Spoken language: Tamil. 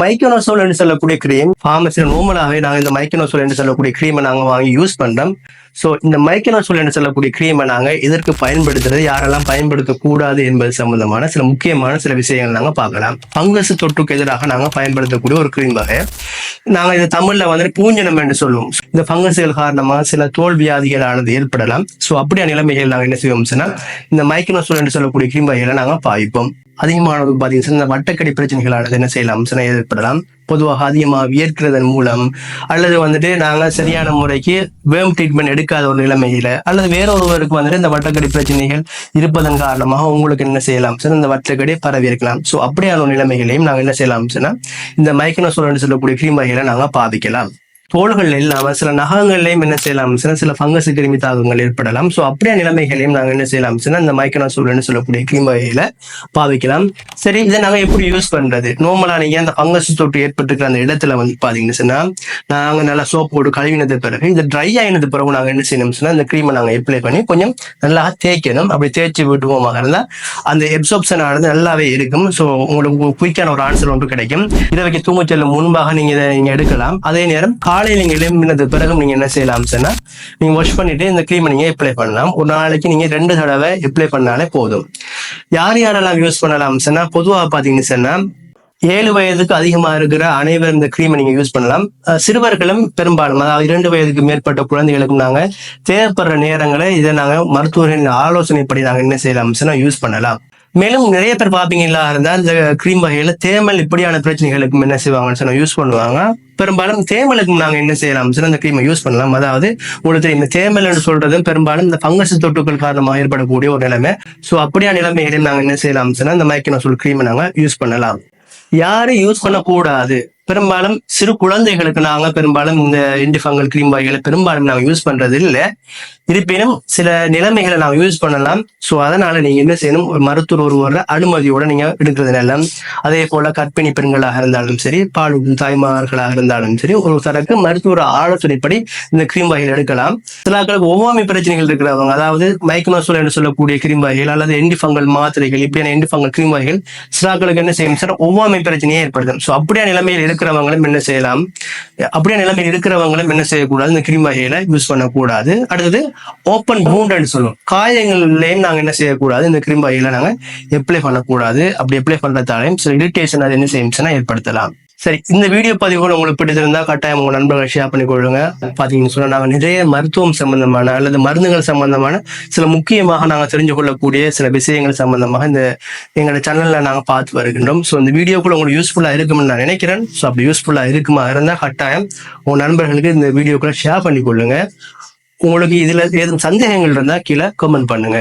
மைக்கனோசோல் என்று சொல்லக்கூடிய கிரீம் ஃபார்மசியில் நார்மலாகவே நாங்கள் இந்த மைக்கனோசோல் என்று சொல்லக்கூடிய கிரீமை நாங்கள் வாங்கி யூஸ் பண்ணுறோம் ஸோ இந்த மைக்கனோசோல் என்று சொல்லக்கூடிய கிரீமை நாங்கள் இதற்கு பயன்படுத்துறது யாரெல்லாம் பயன்படுத்தக்கூடாது என்பது சம்பந்தமான சில முக்கியமான சில விஷயங்கள் நாங்கள் பார்க்கலாம். பங்கசு தொற்றுக்கு எதிராக நாங்கள் பயன்படுத்தக்கூடிய ஒரு கிரீம் வகை. நாங்கள் இது தமிழ்ல வந்துட்டு பூஞ்சனம் என்று சொல்லுவோம். இந்த பங்கசுகள் காரணமாக சில தோல் வியாதிகளானது ஏற்படலாம். ஸோ அப்படியான நிலைமைகள் நாங்கள் என்ன செய்வோம் சொன்னால் இந்த மைக்கனோசோல் என்று சொல்லக்கூடிய கிரீம் வகைகளை நாங்கள் பாய்ப்போம். அதிகமானது பார்த்தீங்கன்னா இந்த வட்டக்கடி பிரச்சனைகளானது என்ன செய்யலாம்? சில ஏற்படலாம். பொதுவாக அதிகமாக வியர்க்கிறதன் மூலம் அல்லது வந்துட்டு நாங்கள் சரியான முறைக்கு வேம் ட்ரீட்மெண்ட் எடுக்காத ஒரு நிலைமையில அல்லது வேறொருவருக்கு வந்துட்டு இந்த வட்டக்கடி பிரச்சனைகள் இருப்பதன் காரணமாக உங்களுக்கு என்ன செய்யலாம்? சார் இந்த வட்டக்கடி பரவி இருக்கலாம். ஸோ அப்படியான ஒரு நிலைமைகளையும் நாங்கள் என்ன செய்யலாம் சொன்னா இந்த மைக்கனோசோலன்னு சொல்லக்கூடிய கிரீம் வகைகளை நாங்கள் பாதிக்கலாம். தோள்கள் இல்லாம சில நகங்கள்லையும் என்ன செய்யலாம்? சில சில ஃபங்கஸ் கிருமி தாக்கங்கள் ஏற்படலாம். ஸோ அப்படியே நிலைமைகளையும் நாங்கள் என்ன செய்யலாம்? இந்த மைக்கனா சூழல்னு சொல்லக்கூடிய கிரீம் வகையில பாவிக்கலாம். சரி இதை நாங்க எப்படி யூஸ் பண்றது? நார்மலா நீங்க அந்த ஃபங்கஸ் தொட்டு ஏற்பட்டிருக்கிற அந்த இடத்துல வந்து பாத்தீங்கன்னு சொன்னா நாங்க நல்லா சோப் போட்டு கழுவினது பிறகு இது ட்ரை ஆயினது பிறகு நாங்க என்ன செய்யணும் சொன்னா இந்த க்ரீமை நாங்க அப்ளை பண்ணி கொஞ்சம் நல்லா தேய்க்கணும். அப்படி தேய்ச்சி விட்டுவோமாக இருந்தா அந்த எப்சாப்ஷன் ஆனது நல்லாவே இருக்கும். ஸோ உங்களுக்கு குயிக்கான ஒரு ஆன்சர் ஒன்று கிடைக்கும். இரவைக்கு தூங்க செல்லும் முன்பாக நீங்க இதை நீங்க எடுக்கலாம். அதே நேரம் காலையில் நீங்கள் எழும்பினது பிறகு நீங்க என்ன செய்யலாம் சொன்னா நீங்க வாஷ் பண்ணிட்டு இந்த க்ரீமை நீங்கள் அப்ளை பண்ணலாம். ஒரு நாளைக்கு நீங்க ரெண்டு தடவை அப்ளை பண்ணாலே போதும். யார் யாரெல்லாம் யூஸ் பண்ணலாம் சொன்னால் பொதுவாக பார்த்தீங்கன்னு சொன்னா ஏழு வயதுக்கு அதிகமா இருக்கிற அனைவரும் இந்த க்ரீமை நீங்கள் யூஸ் பண்ணலாம். சிறுவர்களும் பெரும்பாலும் அதாவது இரண்டு வயதுக்கு மேற்பட்ட குழந்தைகளுக்கும் நாங்க தேவைப்படுற நேரங்களை இதை நாங்க மருத்துவர்களின் ஆலோசனைப்படி நாங்க என்ன செய்யலாம் யூஸ் பண்ணலாம். மேலும் நிறைய பேர் பாப்பீங்களா இருந்தா இந்த கிரீம் வகையில தேமல் இப்படியான பிரச்சனைகளுக்கு என்ன செய்வாங்கன்னு சொன்னா யூஸ் பண்ணுவாங்க. பெரும்பாலும் தேமலுக்கு நாங்க என்ன செய்யலாம்? சொன்னா இந்த கிரீமை யூஸ் பண்ணலாம். அதாவது உங்களுக்கு இந்த தேமல் என்று சொல்றது பெரும்பாலும் இந்த பங்கஸ் தொற்றுக்கள் காரணமாக ஏற்படக்கூடிய ஒரு நிலைமை. சோ அப்படியான நிலைமைகளையும் நாங்க என்ன செய்யலாம்? சொன்னா இந்த மைக்கினோசோல் கிரீமை நாங்க யூஸ் பண்ணலாம். யாரும் யூஸ் பண்ணக்கூடாது. பெரும்பாலும் சிறு குழந்தைகளுக்கு நாங்க பெரும்பாலும் இந்த இண்டிஃபங்கல் கிரீம் வகைகளை பெரும்பாலும் நாங்கள் யூஸ் பண்றது இல்ல. இருப்பினும் சில நிலைமைகளை நாங்கள் யூஸ் பண்ணலாம். சோ அதனால நீங்க என்ன செய்யணும்? ஒரு மருத்துவர் ஒருவர அனுமதியோட நீங்க எடுக்கிறது நல்லம் அதே போல கற்பிணி பெண்களாக இருந்தாலும் சரி பாலூட்டும் தாய்மார்களாக இருந்தாலும் சரி ஒரு தரக்கு மருத்துவ ஆலோசனைப்படி இந்த கிரீம் வகைகள் எடுக்கலாம். சிலாக்களுக்கு ஒவ்வாமை பிரச்சனைகள் இருக்கிறவங்க அதாவது மைக்ரோசோல் என்று சொல்லக்கூடிய கிரீம் வகைகள் அல்லது எண்டிஃபங்கல் மாத்திரைகள் இப்படியான எண்டிஃபங்கல் கிரீம் வகைகள் சிலாக்களுக்கு என்ன செய்யும்? சார் ஒவ்வாமை பிரச்சனையே ஏற்படுத்தும் ஸோ அப்படியான நிலைமையில் இருக்கிறவங்களும் என்ன செய்யலாம்? அப்படியே நிலைமையில் இருக்கிறவங்களும் என்ன செய்யக்கூடாது? இந்த கிருமி வகைகளை யூஸ் பண்ணக்கூடாது. அடுத்தது ஓப்பன் பூண்டுன்னு சொல்லுவோம். காயங்கள்லேயும் நாங்க என்ன செய்யக்கூடாது? இந்த கிருமி வகைகளை நாங்க அப்ளை பண்ணக்கூடாது. அப்படி அப்ளை பண்ணுறதாலையும் சில இரிட்டேஷன் அது என்ன செய்யும்னா ஏற்படுத்தலாம். சரி இந்த வீடியோ பதிவுகள் உங்களுக்கு பிடிச்சிருந்தா கட்டாயம் உங்க நண்பர்கள் ஷேர் பண்ணி கொள்ளுங்க. பாத்தீங்கன்னு சொன்னா நாங்க நிறைய மருத்துவம் சம்பந்தமான அல்லது மருந்துகள் சம்பந்தமான சில முக்கியமாக நாங்க தெரிஞ்சு கொள்ளக்கூடிய சில விஷயங்கள் சம்பந்தமாக இந்த எங்களோட சேனல்ல நாங்க பார்த்து வருகின்றோம். ஸோ இந்த வீடியோக்குள்ள உங்களுக்கு யூஸ்ஃபுல்லா இருக்கும்னு நான் நினைக்கிறேன். ஸோ அப்படி யூஸ்ஃபுல்லா இருக்குமா இருந்தா கட்டாயம் உங்க நண்பர்களுக்கு இந்த வீடியோக்குள்ள ஷேர் பண்ணி கொள்ளுங்க. உங்களுக்கு இதுல ஏதும் சந்தேகங்கள் இருந்தா கீழே கமெண்ட் பண்ணுங்க.